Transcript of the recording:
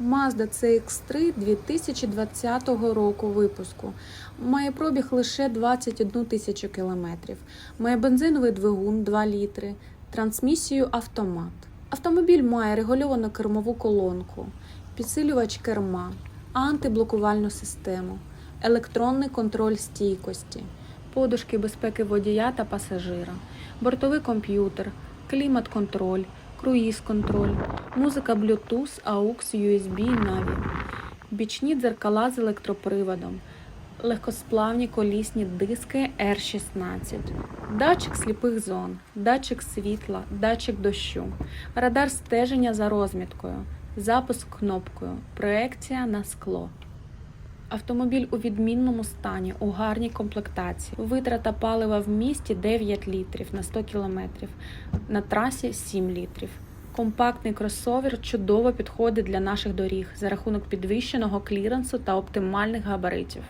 Mazda CX-3 2020 року випуску. Має пробіг лише 21 тисячу кілометрів. Має бензиновий двигун 2 літри, трансмісію автомат. Автомобіль має регульовану кермову колонку, підсилювач керма, антиблокувальну систему, електронний контроль стійкості, подушки безпеки водія та пасажира, бортовий комп'ютер, клімат-контроль, круїз-контроль, музика Bluetooth, AUX, USB, Navi, бічні дзеркала з електроприводом, легкосплавні колісні диски R16, датчик сліпих зон, датчик світла, датчик дощу, радар стеження за розміткою, запуск кнопкою, проекція на скло. Автомобіль у відмінному стані, у гарній комплектації. Витрата палива в місті 9 літрів на 100 кілометрів, на трасі 7 літрів. Компактний кросовер чудово підходить для наших доріг за рахунок підвищеного кліренсу та оптимальних габаритів.